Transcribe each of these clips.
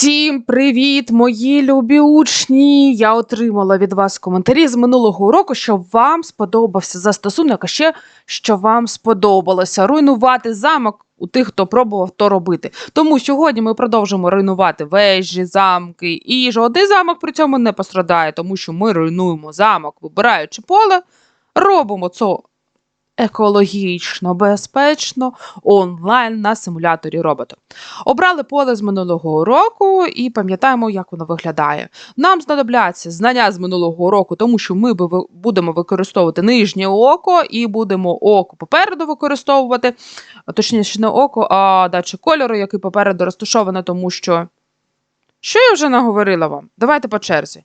Всім привіт, мої любі учні! Я отримала від вас коментарі з минулого уроку, що вам сподобався застосунок, а ще що вам сподобалося руйнувати замок у тих, хто пробував то робити. Тому сьогодні ми продовжимо руйнувати вежі, замки і жодний замок при цьому не пострадає, тому що ми руйнуємо замок, вибираючи поле, робимо це екологічно, безпечно онлайн на симуляторі робота. Обрали поле з минулого року і пам'ятаємо, як воно виглядає. Нам знадобляться знання з минулого року, тому що ми будемо використовувати нижнє око і будемо око попереду використовувати, точніше не око, а датчик кольору, який попереду розташовано, тому що. Що я вже наговорила вам? Давайте по черзі.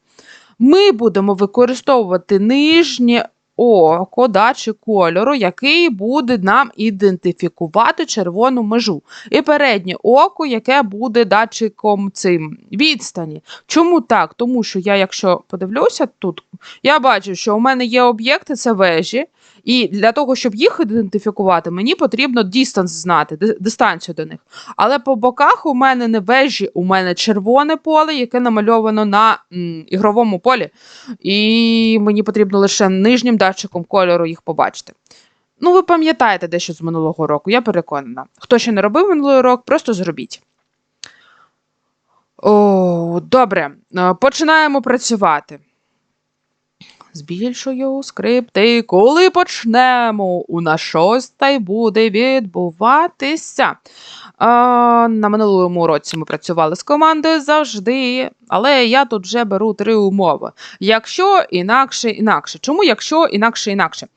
Ми будемо використовувати нижнє око датчик кольору, який буде нам ідентифікувати червону межу. І переднє око, яке буде датчиком цим відстані. Чому так? Тому що я, якщо подивлюся тут, я бачу, що у мене є об'єкти, це вежі. І для того, щоб їх ідентифікувати, мені потрібно дістанс знати, дистанцію до них. Але по боках у мене не вежі, у мене червоне поле, яке намальовано на м, ігровому полі. І мені потрібно лише нижнім датчиком кольору їх побачити. Ну, ви пам'ятаєте дещо з минулого року, я переконана. Хто ще не робив минулий рок, просто зробіть. О, добре, е, починаємо працювати. Збільшую скрипти. Коли почнемо, у нас щось та й буде відбуватися. А, на минулому році ми працювали з командою завжди, але я тут вже беру три умови. Якщо інакше, інакше. Чому якщо інакше, інакше?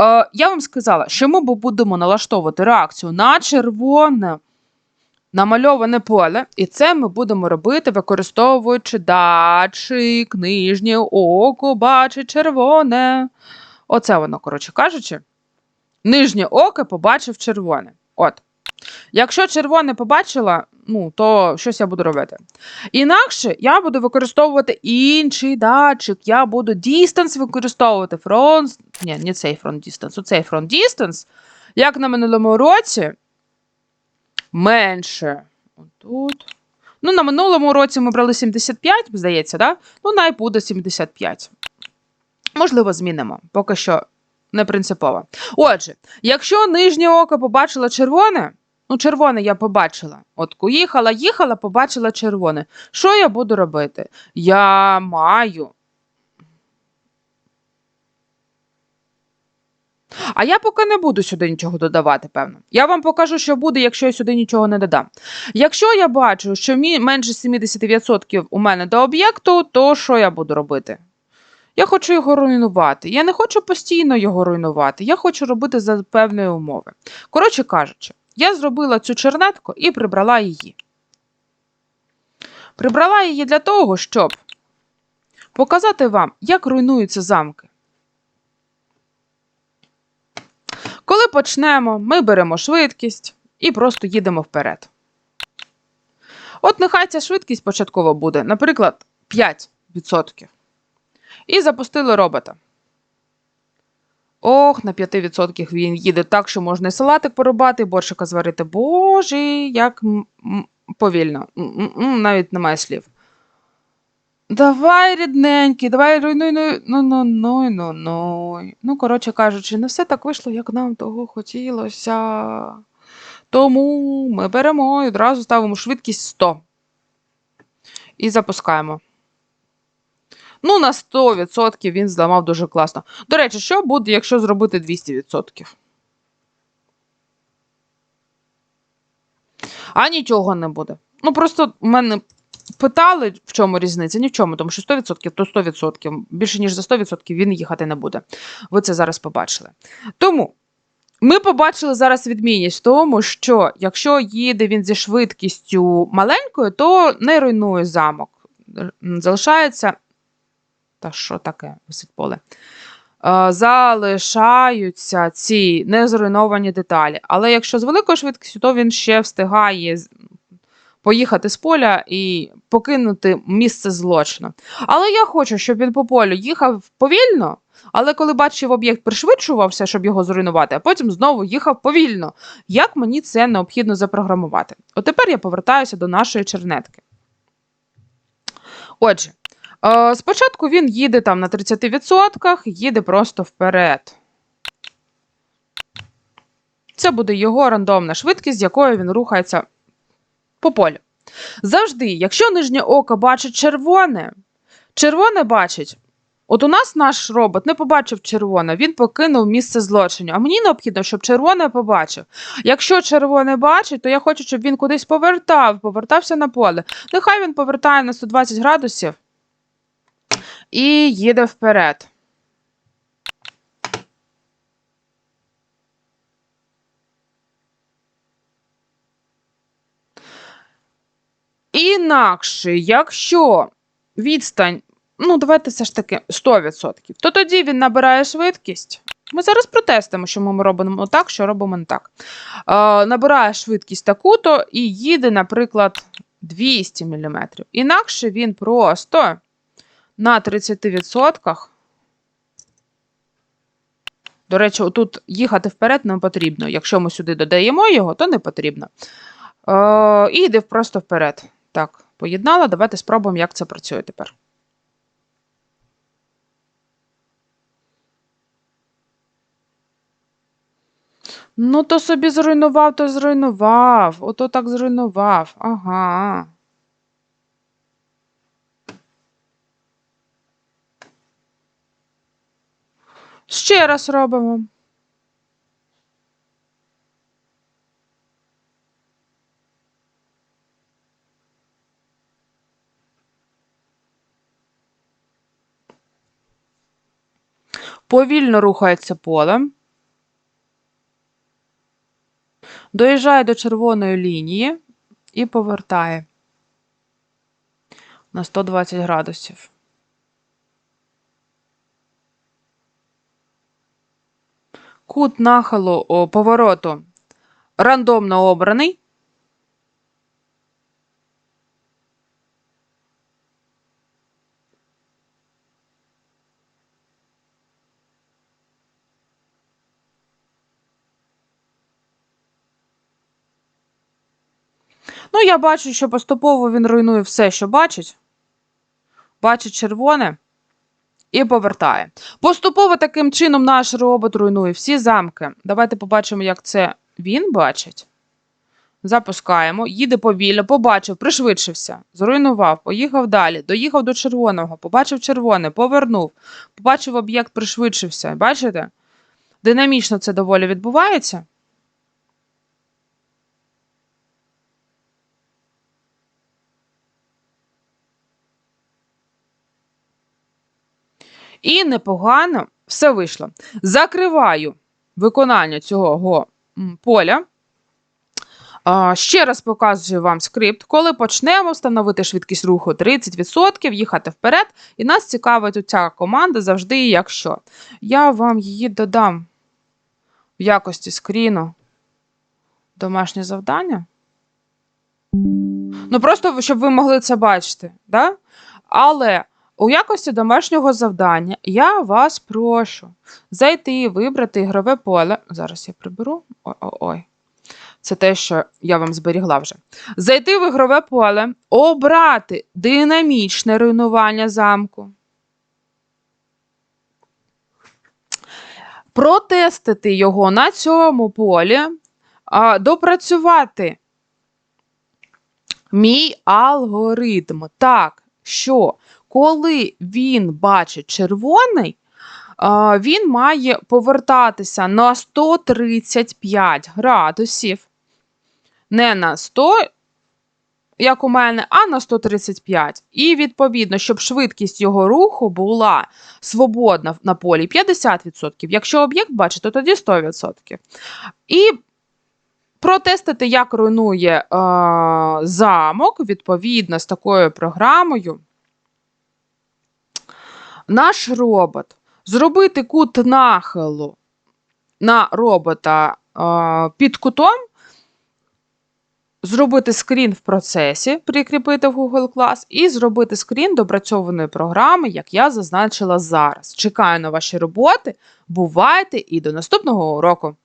Е, я вам сказала, що ми будемо налаштовувати реакцію на червоне намальоване поле, і це ми будемо робити, використовуючи датчик, нижнє око, бачить червоне. Оце воно, коротше кажучи. Нижнє око побачив червоне. От. Якщо червоне побачила, ну, то щось я буду робити. Інакше я буду використовувати інший датчик. Я буду distance використовувати фронт. Ні, не цей фронт distance, оцей фронт distance. Як на минулому році, менше. Отут. Ну, на минулому році ми брали 75, здається, да? Ну, най буде 75. Можливо, змінимо. Поки що не принципово. Отже, якщо нижнє око побачило червоне, ну, червоне я побачила. От їхала, їхала, побачила червоне. Що я буду робити? Я маю. А я поки не буду сюди нічого додавати, певно. Я вам покажу, що буде, якщо я сюди нічого не додам. Якщо я бачу, що менше 70% у мене до об'єкту, то що я буду робити? Я хочу його руйнувати. Я не хочу постійно його руйнувати. Я хочу робити за певної умови. Коротше кажучи, я зробила цю чернетку і прибрала її. Прибрала її для того, щоб показати вам, як руйнуються замки. Почнемо, ми беремо швидкість і просто їдемо вперед. От нехай ця швидкість початково буде, наприклад, 5%. І запустили робота. Ох, на 5% він їде так, що можна і салатик порубати, і борщика зварити. Боже, як повільно. Навіть немає слів. Давай, рідненький, давай руйнуй, ну, ну, ну, ну, ну, ну. Ну, коротше кажучи, не все так вийшло, як нам того хотілося. Тому ми беремо і одразу ставимо швидкість 100. І запускаємо. Ну, на 100% він зламав дуже класно. До речі, що буде, якщо зробити 200%? А нічого не буде. Ну, просто в мене питали, в чому різниця? Ні в чому, тому що 100% то 100%. Більше, ніж за 100% він їхати не буде. Ви це зараз побачили. Тому ми побачили зараз відмінність в тому, що якщо їде він зі швидкістю маленькою, то не руйнує замок. Залишається. Та що таке висить поле? Е, Залишаються ці незруйновані деталі. Але якщо з великою швидкістю, то він ще встигає поїхати з поля і покинути місце злочину. Але я хочу, щоб він по полю їхав повільно, але коли бачив об'єкт, пришвидшувався, щоб його зруйнувати, а потім знову їхав повільно. Як мені це необхідно запрограмувати? От тепер я повертаюся до нашої чернетки. Отже, е, спочатку він їде там на 30%, їде просто вперед. Це буде його рандомна швидкість, з якою він рухається по полю. Завжди, якщо нижнє око бачить червоне, червоне бачить. От у нас наш робот не побачив червоне, він покинув місце злочину. А мені необхідно, щоб червоне побачив. Якщо червоне бачить, то я хочу, щоб він кудись повертав, повертався на поле. Нехай він повертає на 120 градусів і їде вперед. Інакше, якщо відстань, ну давайте все ж таки 100%, то тоді він набирає швидкість. Ми зараз протестимо, що ми робимо так, що робимо не так. Е, набирає швидкість таку-то і їде, наприклад, 200 мм. Інакше він просто на 30%. До речі, тут їхати вперед не потрібно. Якщо ми сюди додаємо його, то не потрібно. Е, і йде просто вперед. Так, поєднала. Давайте спробуємо, як це працює тепер. Ну, то собі зруйнував, то зруйнував. Ото так зруйнував. Ага. Ще раз робимо. Повільно рухається поле. Доїжджає до червоної лінії і повертає на 120 градусів. Кут нахилу повороту рандомно обраний. Ну, я бачу, що поступово він руйнує все, що бачить. Бачить червоне і повертає. Поступово таким чином наш робот руйнує всі замки. Давайте побачимо, як це він бачить. Запускаємо, їде повільно, побачив, пришвидшився, зруйнував, поїхав далі, доїхав до червоного, побачив червоне, повернув, побачив об'єкт, пришвидшився. Бачите? Динамічно це доволі відбувається. І непогано все вийшло. Закриваю виконання цього поля. Ще раз показую вам скрипт. Коли почнемо встановити швидкість руху 30%, їхати вперед. І нас цікавить ця команда завжди, якщо. Я вам її додам в якості скріну. Домашнє завдання. Ну, просто щоб ви могли це бачити. Да? Але у якості домашнього завдання я вас прошу зайти і вибрати ігрове поле. Зараз я приберу. Ой-ой-ой. Це те, що я вам зберігла вже. Зайти в ігрове поле, обрати динамічне руйнування замку. Протестити його на цьому полі, а, допрацювати мій алгоритм так, що коли він бачить червоний, він має повертатися на 135 градусів. Не на 100, як у мене, а на 135. І, відповідно, щоб швидкість його руху була свободна на полі 50%. Якщо об'єкт бачить, то тоді 100%. І протестити, як руйнує е, замок, відповідно, з такою програмою. Наш робот. Зробити кут нахилу на робота під кутом, зробити скрін в процесі, прикріпити в Google Class, і зробити скрін допрацьованої програми, як я зазначила зараз. Чекаю на ваші роботи. Бувайте і до наступного уроку!